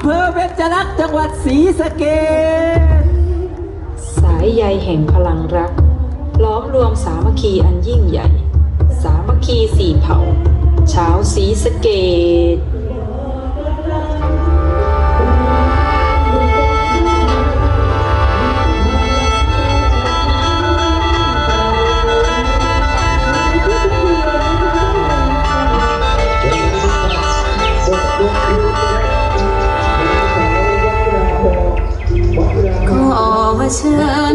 ำเภอเบญจรักษ์จังหวัดศรีสะเกษสายใยแห่งพลังรัก ล้อมรวมสามัคคีอันยิ่งใหญ่ สามัคคีสี่เผ่า ชาวศรีสะเกด อ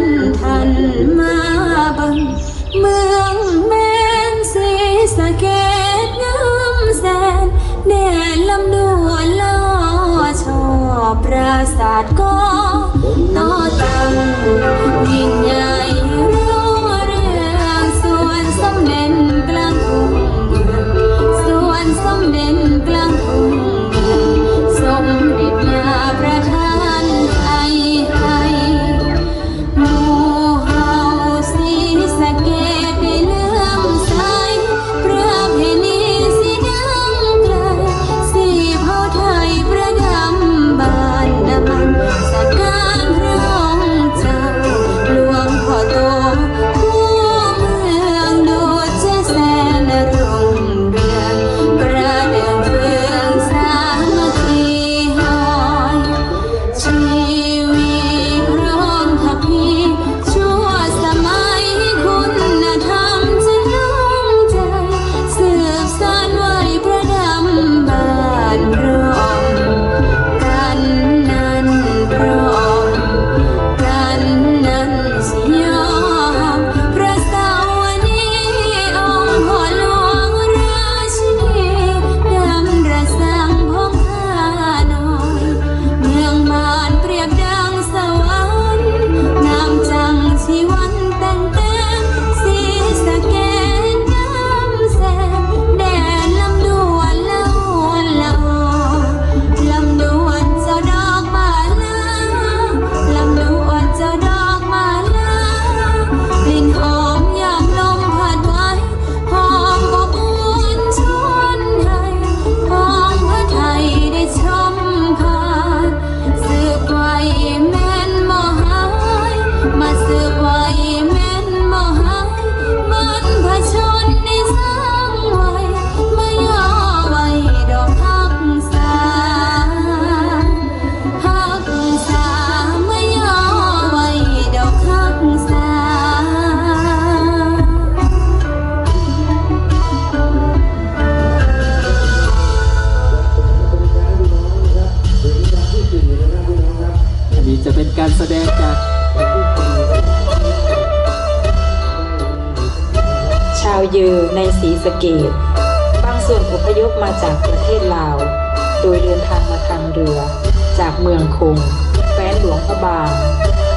เยอในสีสเกตบางส่วนอพยพมาจากประเทศลาว โดยเดินทางมาทางเรือ จากเมืองคงแฟนหลวงพระบาง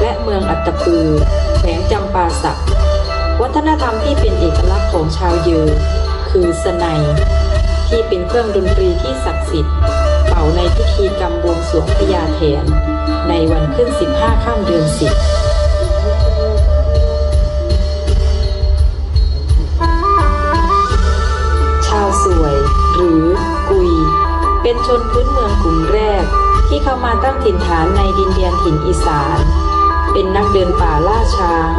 และเมืองอัตตปือแฝงจำปาสัก วัฒนธรรมที่เป็นเอกลักษณ์ของชาวเยอคือสนัยที่เป็นเครื่องดนตรีที่ศักดิ์สิทธิ์ เป่าในพิธีกรรมบวงสรวงพญาเถนในวันขึ้น 15 ข้ามเดือน10 ชนพื้นเมืองกลุ่มแรก ที่เข้ามาตั้งถิ่นฐานในดินแดนถิ่นอีสาน เป็นนักเดินป่าล่าช้าง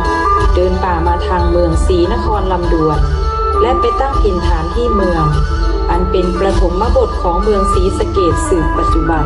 เดินป่ามาทางเมืองศรีนครลำดวน และไปตั้งถิ่นฐานที่เมือง อันเป็นประถมบทของเมืองศรีสะเกดสืบปัจจุบัน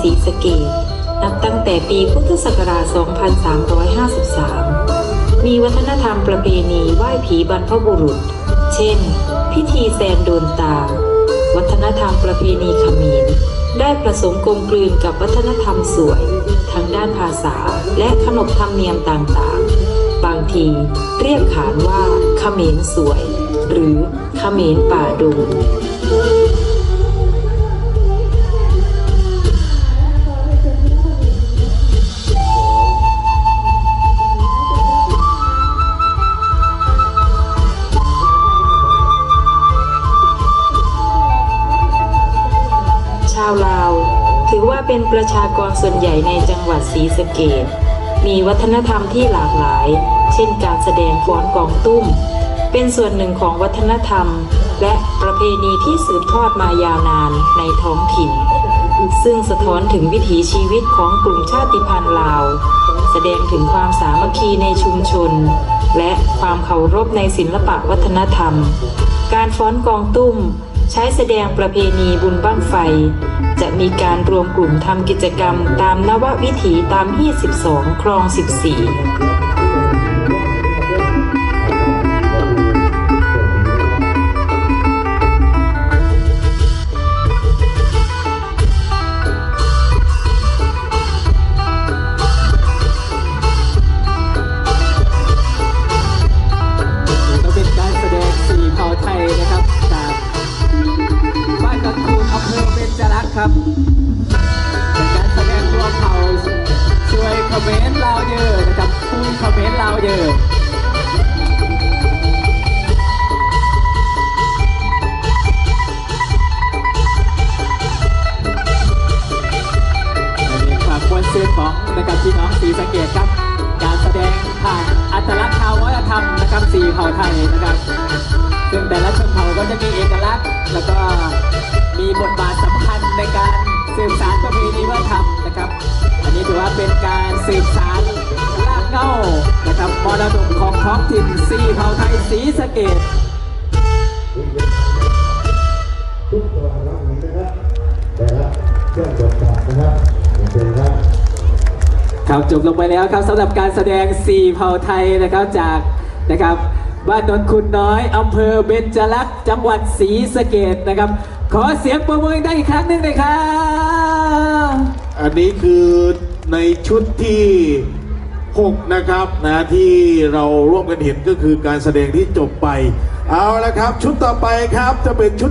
ศรีสะเกดนับตั้งแต่ปีพุทธศักราช 2353 มีวัฒนธรรมประเพณีไหว้ผีบรรพบุรุษ เช่น พิธีแซนโดนตา วัฒนธรรมประเพณีขมรได้ผสมกลมกลืนกับวัฒนธรรมสวยทางด้านภาษาและขนบธรรมเนียมต่างๆ บางทีเรียกขานว่าขมรสวย หรือขมรป่าดง ชากรส่วนใหญ่ในจังหวัดศรีสะเกดมีวัฒนธรรมที่หลากหลาย เช่นการแสดงฟ้อนกองตุ้ม เป็นส่วนหนึ่งของวัฒนธรรม และประเพณีที่สืบทอดมายาวนานในท้องถิ่น ซึ่งสะท้อนถึงวิถีชีวิตของกลุ่มชาติพันธุ์ลาว แสดงถึงความสามัคคีในชุมชน และความเคารพในศิลปะวัฒนธรรม การฟ้อนกองตุ้ม ใช้แสดงประเพณีบุญบั้งไฟ จะมีการรวมกลุ่มทำกิจกรรมตามนววิถีตามที่12ครอง 14 กษ์ครับเป็นการแสดงรวมเผ่าช่วยคอมเมนต์ลาเยอะนะครับคุยคอมเมนต์ลาเยอะมีความควรซื้อของนะครับพี่น้องสีสะเกตครับ การแสดงผ่านอัตลักษณ์ทางวัฒนธรรมนะครับสีเผ่าไทยนะครับ ซึ่งแต่ละชนเผ่าก็จะมีเอกลักษณ์ แล้วก็มีบท สืบสานรากเหง้านะครับมรดกของท้องถิ่นสีเผ่าไทยสีสะเกดทุกตัวรับนี้นะครับแต่ละเครื่องบดบาทนะครับเป็นครับครับจบลงไปแล้วครับสำหรับการแสดงสี่เผ่าไทยนะครับจากนะครับบ้านนนคุณน้อยอำเภอเบญจรักษ์จังหวัดศรีสะเกดนะครับ ขอเสียงประมือได้อีกครั้งหนึ่งเลยครับอันนี้คือ ในชุดที่ 6 นะครับนะที่เราร่วมกันเห็นก็คือการแสดงที่จบไป เอาละครับ ชุดต่อไปครับจะเป็นชุด